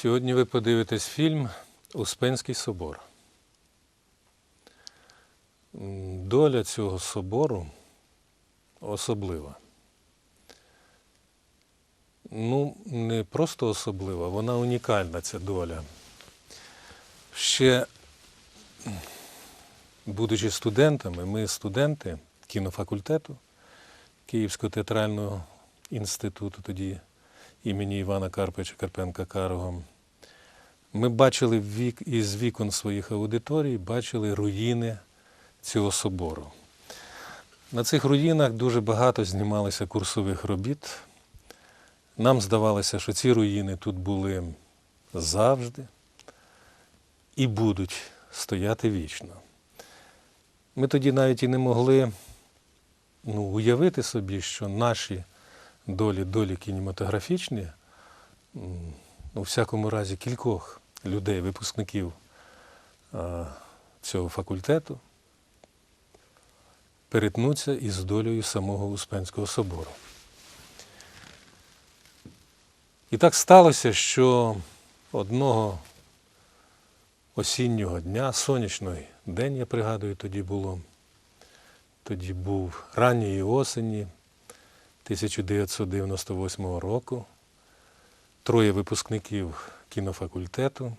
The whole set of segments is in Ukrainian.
Сьогодні ви подивитесь фільм Успенський собор. Доля цього собору особлива. Ну, не просто особлива, вона унікальна, ця доля. Ще, будучи студентами, ми студенти кінофакультету Київського театрального інституту тоді імені Івана Карпича Карпенка Карого. Ми бачили вік, із вікон своїх аудиторій, бачили руїни цього собору. На цих руїнах дуже багато знімалося курсових робіт. Нам здавалося, що ці руїни тут були завжди і будуть стояти вічно. Ми тоді навіть і не могли ну, уявити собі, що наші долі, долі кінематографічні, ну, у всякому разі, кількох людей, випускників цього факультету, перетнуться із долею самого Успенського собору. І так сталося, що одного осіннього дня, сонячний день, я пригадую, тоді було, тоді був ранньої осені 1998 року. Троє випускників кінофакультету,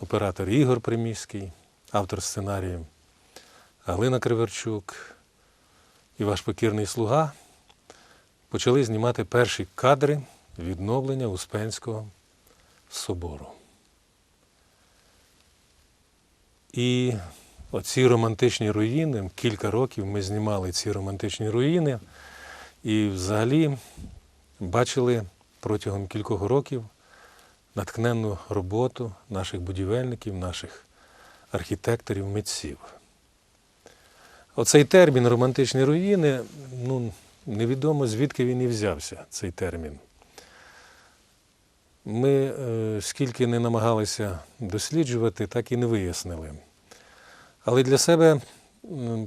оператор Ігор Приміський, автор сценарію Галина Криверчук і ваш покірний слуга почали знімати перші кадри відновлення Успенського собору. І оці романтичні руїни, кілька років ми знімали ці романтичні руїни. І взагалі бачили протягом кількох років натхненну роботу наших будівельників, наших архітекторів, митців. Оцей термін романтичні руїни, ну, невідомо звідки він і взявся, цей термін. Ми е, скільки не намагалися досліджувати, так і не вияснили. Але для себе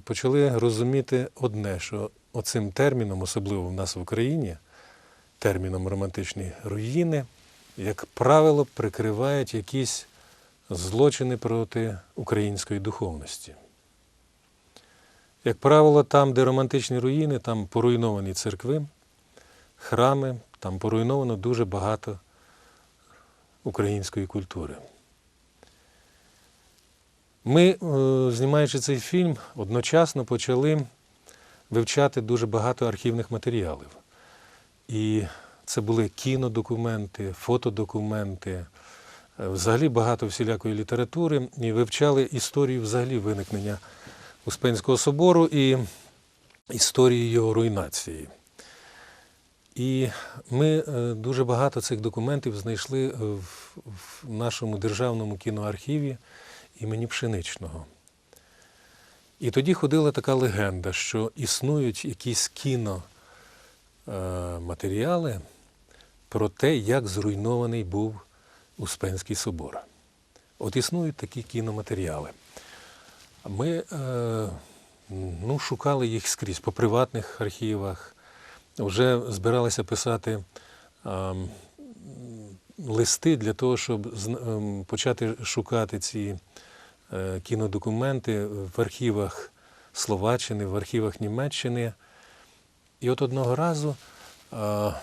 почали розуміти одне, що оцим терміном, особливо в нас в Україні, терміном романтичні руїни, як правило, прикривають якісь злочини проти української духовності. Як правило, там, де романтичні руїни, там поруйновані церкви, храми, там поруйновано дуже багато української культури. Ми, е, знімаючи цей фільм, одночасно почали вивчати дуже багато архівних матеріалів. І це були кінодокументи, фотодокументи, е, взагалі багато всілякої літератури, і вивчали історію взагалі виникнення Успенського собору і історії його руйнації. І ми е, дуже багато цих документів знайшли в нашому державному кіноархіві імені Пшеничного. І тоді ходила така легенда, що існують якісь кіноматеріали про те, як зруйнований був Успенський собор. От існують такі кіноматеріали. Ми е, ну, шукали їх скрізь по приватних архівах, вже збиралися писати е, листи для того, щоб ем, почати шукати ці е, кінодокументи в архівах Словаччини, в архівах Німеччини. І от одного разу е,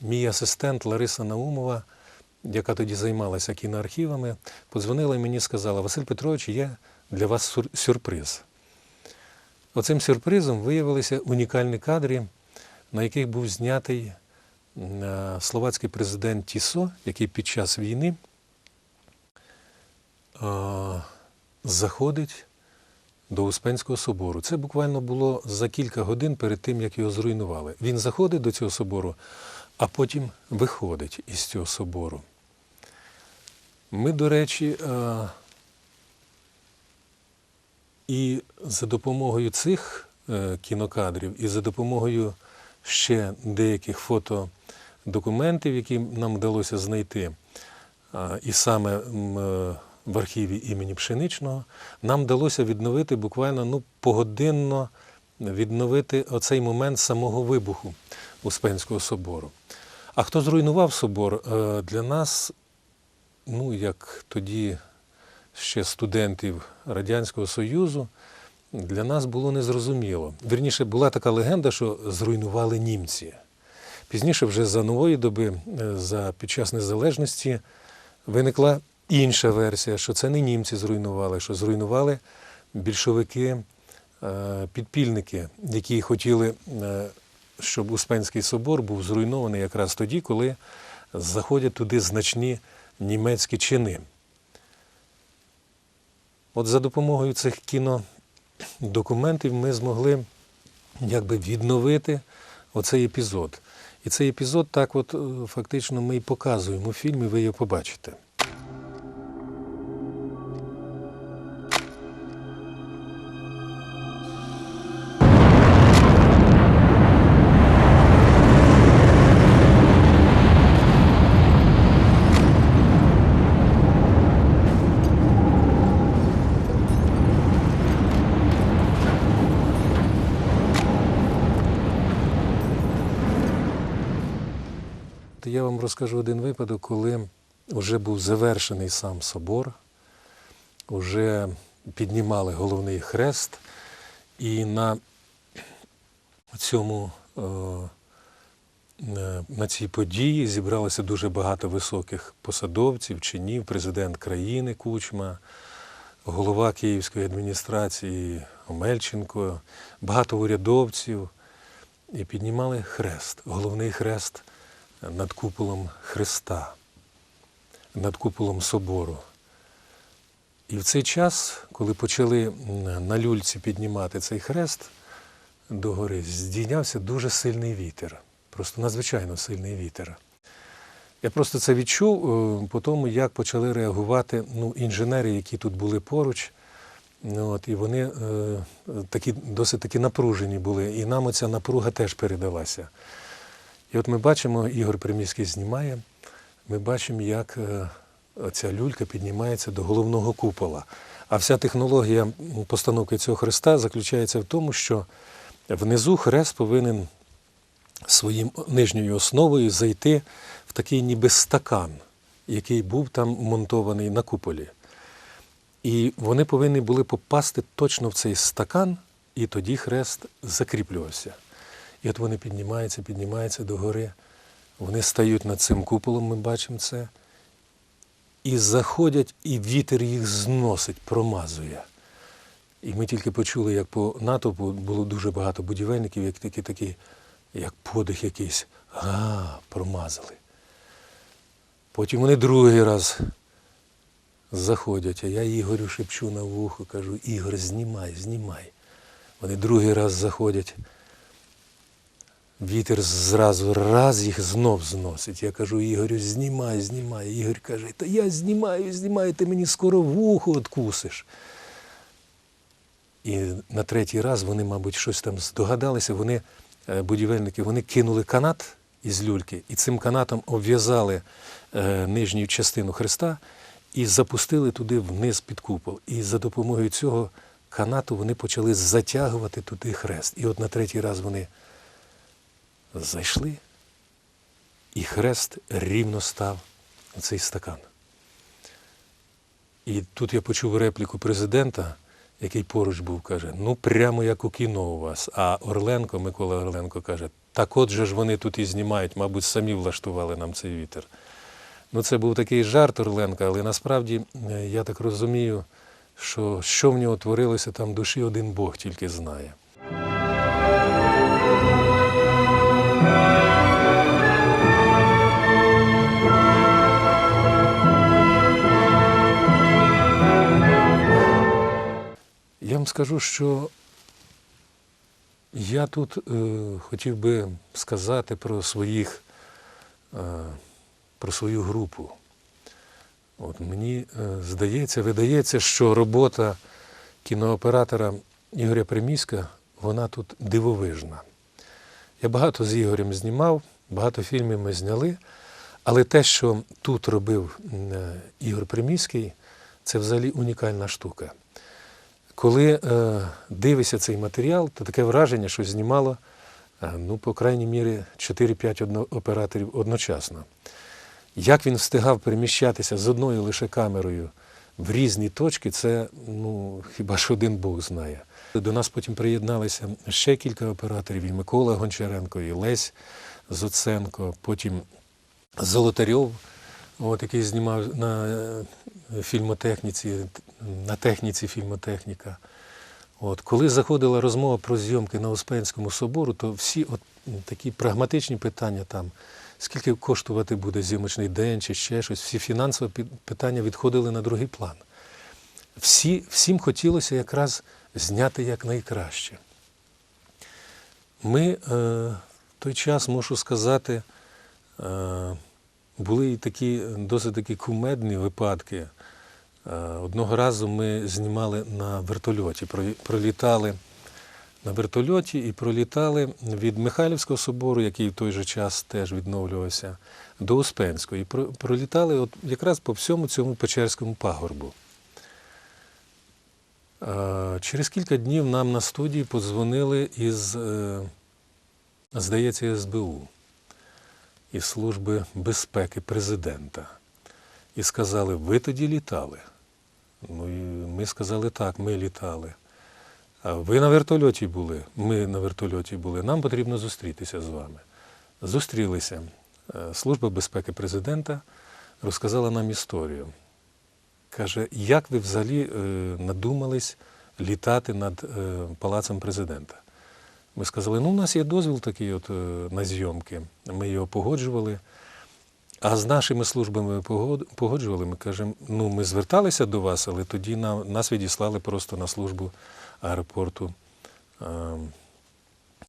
мій асистент Лариса Наумова, яка тоді займалася кіноархівами, подзвонила і мені сказала: Василь Петрович, є для вас сюрприз. Оцим сюрпризом виявилися унікальні кадри, на яких був знятий е, словацький президент Тісо, який під час війни е, заходить до Успенського собору. Це буквально було за кілька годин перед тим, як його зруйнували. Він заходить до цього собору, а потім виходить із цього собору. Ми, до речі, е, і за допомогою цих е, кінокадрів, і за допомогою ще деяких фотодокументів, які нам вдалося знайти, і саме е, в архіві імені Пшеничного, нам вдалося відновити буквально ну, погодинно відновити оцей момент самого вибуху Успенського собору. А хто зруйнував собор, е, для нас ну, як тоді ще студентів Радянського Союзу, для нас було незрозуміло. Вірніше, була така легенда, що зруйнували німці. Пізніше, вже за нової доби, е, за під час незалежності, виникла інша версія, що це не німці зруйнували, що зруйнували більшовики, е, підпільники, які хотіли, е, щоб Успенський собор був зруйнований якраз тоді, коли заходять туди значні німецькі чини. От за допомогою цих кінодокументів ми змогли якби відновити оцей епізод. І цей епізод так от е, фактично ми і показуємо у фільмі, ви його побачите. Розкажу один випадок, коли вже був завершений сам собор, вже піднімали головний хрест, і на цьому е, е, на цій події зібралося дуже багато високих посадовців, чинів, президент країни Кучма, голова Київської адміністрації Омельченко, багато урядовців. І піднімали хрест, головний хрест над куполом Христа, над куполом собору. І в цей час, коли почали на люльці піднімати цей хрест догори, здійнявся дуже сильний вітер. Просто надзвичайно сильний вітер. Я просто це відчув е, по тому, як почали реагувати ну, інженери, які тут були поруч. Ну, От, і вони е, такі, досить таки напружені були. І нам оця напруга теж передалася. І от ми бачимо, Ігор Приміський знімає, ми бачимо, як е, ця люлька піднімається до головного купола. А вся технологія постановки цього хреста заключається в тому, що внизу хрест повинен своїм нижньою основою зайти в такий ніби стакан, який був там монтований на куполі. І вони повинні були попасти точно в цей стакан, і тоді хрест закріплювався. І от вони піднімаються, піднімаються догори. Вони стають над цим куполом, ми бачимо це. І заходять, і вітер їх зносить, промазує. І ми тільки почули, як по натовпу було дуже багато будівельників, як такі, такі, як подих якийсь. А, промазали. Потім вони другий раз заходять, а я Ігорю шепчу на вухо, кажу, Ігор, знімай, знімай. Вони другий раз заходять. Вітер зразу раз їх знов зносить. Я кажу, Ігорю, знімай, знімай. Ігор каже, та я знімаю, знімаю, ти мені скоро вухо откусиш. І на третій раз вони, мабуть, щось там здогадалися. Вони, е, будівельники, вони кинули канат із люльки і цим канатом обв'язали е, нижню частину хреста і запустили туди вниз під купол. І за допомогою цього канату вони почали затягувати туди хрест. І от на третій раз вони зайшли, і хрест рівно став у цей стакан. І тут я почув репліку президента, який поруч був, каже: ну прямо як у кіно у вас. А Орленко, Микола Орленко каже, так от же ж вони тут і знімають, мабуть, самі влаштували нам цей вітер. Ну, це був такий жарт Орленка, але насправді е, я так розумію, що що в нього творилося там душі, один Бог тільки знає. Я вам скажу, що я тут е, хотів би сказати про своїх, е, про свою групу. От мені е, здається, видається, що робота кінооператора Ігоря Приміська, вона тут дивовижна. Я багато з Ігорем знімав, багато фільмів ми зняли, але те, що тут робив е, Ігор Приміський, це взагалі унікальна штука. Коли е, дивишся цей матеріал, то таке враження, що знімало, е, ну, по крайній мірі, 4-5 одно- операторів одночасно. Як він встигав переміщатися з одною лише камерою в різні точки, це ну, хіба ж один Бог знає. До нас потім приєдналися ще кілька операторів: і Микола Гончаренко, і Лесь Зоценко, потім Золотарьов, от, який знімав на е, фільмотехніці, на техніці фільмотехніка. От, коли заходила розмова про зйомки на Успенському собору, то всі от такі прагматичні питання там, скільки коштувати буде зйомочний день чи ще щось, всі фінансові питання відходили на другий план. Всі, всім хотілося якраз зняти якнайкраще. Ми е, в той час, можу сказати, е, були і такі досить такі кумедні випадки. Е, Одного разу ми знімали на вертольоті, пролітали на вертольоті і пролітали від Михайлівського собору, який в той же час теж відновлювався, до Успенського. І пролітали от якраз по всьому цьому Печерському пагорбу. Через кілька днів нам на студії подзвонили із, е, здається, СБУ, із Служби безпеки президента. І сказали, ви тоді літали. Ну, і ми сказали, так, ми літали. Ви на вертольоті були, ми на вертольоті були. Нам потрібно зустрітися з вами. Зустрілися. Е, Служба безпеки президента розказала нам історію. Каже, як ви взагалі е, надумались літати над е, палацем президента? Ми сказали, ну, у нас є дозвіл такий от, на зйомки. Ми його погоджували. А з нашими службами погоджували, ми кажемо, ну ми зверталися до вас, але тоді на, нас відіслали просто на службу аеропорту, е,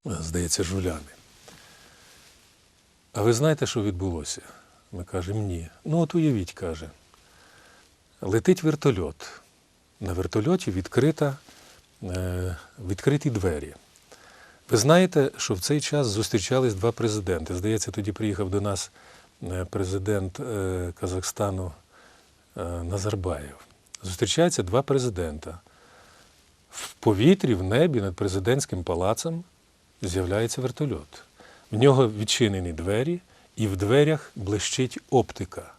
здається, жуляни. А ви знаєте, що відбулося? Ми кажемо, ні. Ну, от уявіть, каже, летить вертольот. На вертольоті відкрита, е, відкриті двері. Ви знаєте, що в цей час зустрічались два президенти. Здається, тоді приїхав до нас е, президент Казахстану Назарбаєв. Зустрічаються два президента. В повітрі, в небі над президентським палацем з'являється вертольот. В нього відчинені двері, і в дверях блищить оптика.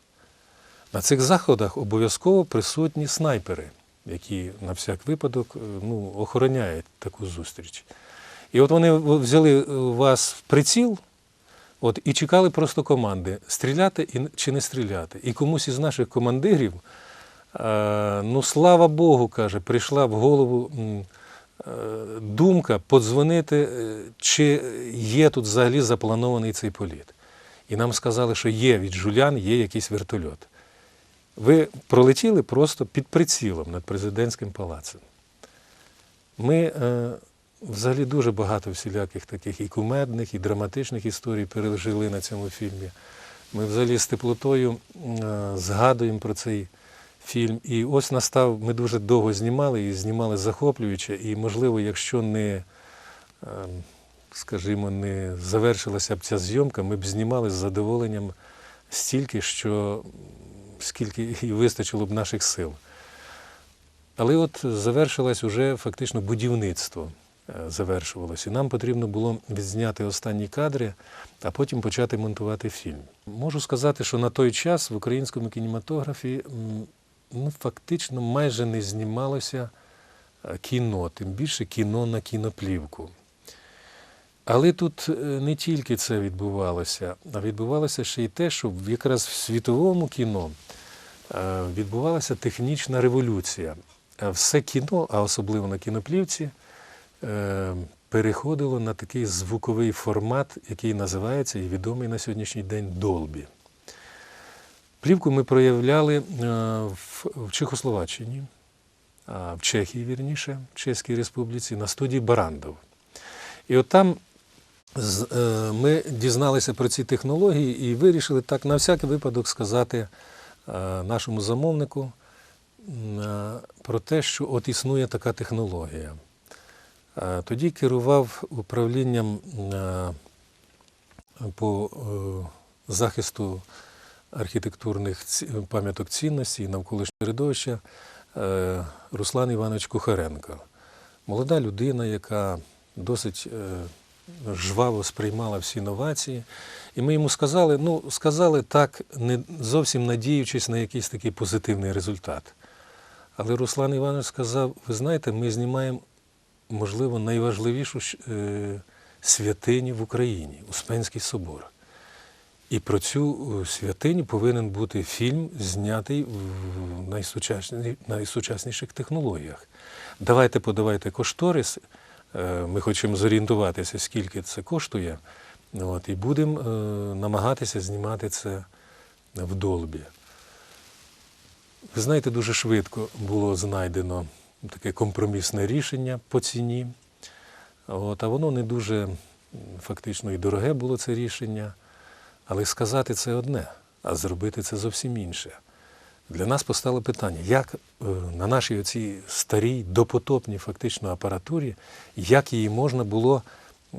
На цих заходах обов'язково присутні снайпери, які на всяк випадок е, ну, охороняють таку зустріч. І от вони взяли е, вас в приціл от, і чекали просто команди стріляти чи не стріляти. І комусь із наших командирів, ну слава Богу, каже, прийшла в голову е, думка подзвонити, е, чи є тут взагалі запланований цей політ. І нам сказали, що є від жулян, є якийсь вертольот. Ви пролетіли просто під прицілом над президентським палацем. Ми е, взагалі дуже багато всіляких таких і кумедних, і драматичних історій пережили на цьому фільмі. Ми взагалі з теплотою е, згадуємо про цей фільм. І ось настав, ми дуже довго знімали і знімали захоплююче. І, можливо, якщо не, е, скажімо, не завершилася б ця зйомка, ми б знімали з задоволенням стільки, що скільки і вистачило б наших сил. Але от завершилось уже фактично будівництво е, завершувалося. І нам потрібно було відзняти останні кадри, а потім почати монтувати фільм. Можу сказати, що на той час в українському кінематографі ну, фактично майже не знімалося е, кіно, тим більше кіно на кіноплівку. Але тут е, не тільки це відбувалося, а відбувалося ще й те, що якраз в світовому кіно е, відбувалася технічна революція. Все кіно, а особливо на кіноплівці, переходило на такий звуковий формат, який називається і відомий на сьогоднішній день Долбі. Плівку ми проявляли е, в Чехословаччині, в Чехії, вірніше, в Чеській Республіці, на студії Барандов. І от там е, ми дізналися про ці технології і вирішили так на всякий випадок сказати е, нашому замовнику про те, що от існує така технологія. Тоді керував управлінням по захисту архітектурних пам'яток цінності і навколишнього середовища е, Руслан Іванович Кухаренко. Молода людина, яка досить е, жваво сприймала всі новації. І ми йому сказали, ну, сказали так, не зовсім надіючись на якийсь такий позитивний результат. Але Руслан Іванович сказав: ви знаєте, ми знімаємо, можливо, найважливішу е, в Україні Успенський собор. І про цю е, святиню повинен бути фільм, знятий в найсучасні- найсучасніших технологіях. Давайте подавайте кошторис. е, Ми хочемо зорієнтуватися, скільки це коштує. От, і будемо е, намагатися знімати це в долбі. Ви знаєте, дуже швидко було знайдено таке компромісне рішення по ціні. От, а воно не дуже фактично і дороге було це рішення. Але сказати це одне, а зробити це зовсім інше. Для нас постало питання, як е, на нашій оцій старій, допотопній фактично апаратурі, як її можна було е,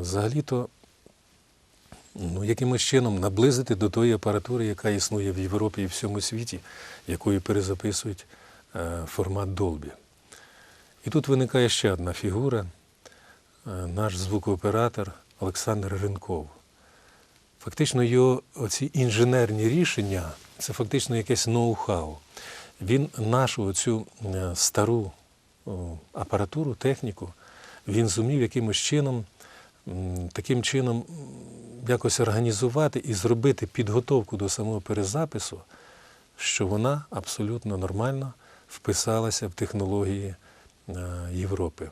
взагалі-то ну, якимось чином наблизити до тої апаратури, яка існує в Європі і всьому світі, якою перезаписують е, формат Dolby. І тут виникає ще одна фігура, наш звукооператор Олександр Ренков. Фактично його оці інженерні рішення це фактично якесь ноу-хау. Він нашу оцю е, стару апаратуру, техніку, він зумів якимось чином, таким чином якось організувати і зробити підготовку до самого перезапису, що вона абсолютно нормально вписалася в технології е, Європи.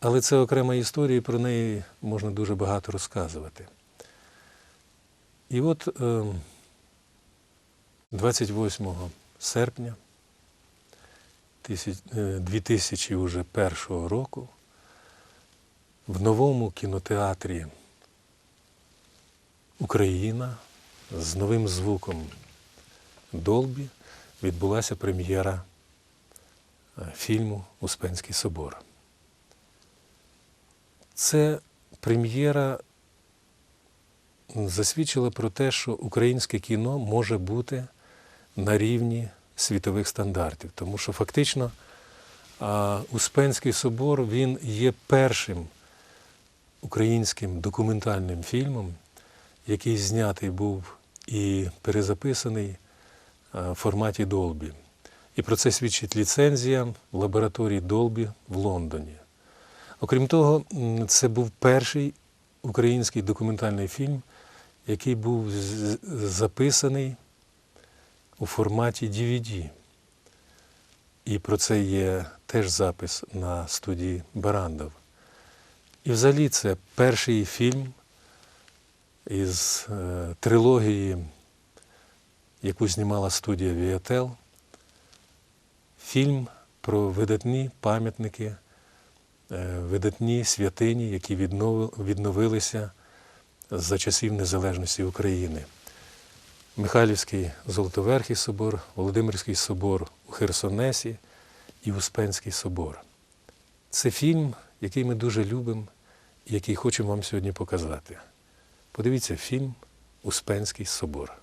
Але це окрема історія, і про неї можна дуже багато розказувати. І от е, 28 серпня е, 2001 року в новому кінотеатрі Україна з новим звуком Долбі відбулася прем'єра е, фільму Успенський собор. Це прем'єра засвідчила про те, що українське кіно може бути на рівні світових стандартів. Тому що фактично Успенський собор він є першим українським документальним фільмом, який знятий був і перезаписаний в форматі Долбі. І про це свідчить ліцензія в лабораторії Долбі в Лондоні. Окрім того, це був перший український документальний фільм, який був записаний у форматі DVD. І про це є теж запис на студії Барандов. І взагалі це перший фільм із е, трилогії, яку знімала студія Віател. Фільм про видатні пам'ятники, е, видатні святині, які віднови- відновилися за часів незалежності України. Михайлівський Золотоверхий собор, Володимирський собор у Херсонесі і Успенський собор. Це фільм, який ми дуже любимо і який хочемо вам сьогодні показати. Подивіться фільм Успенський собор.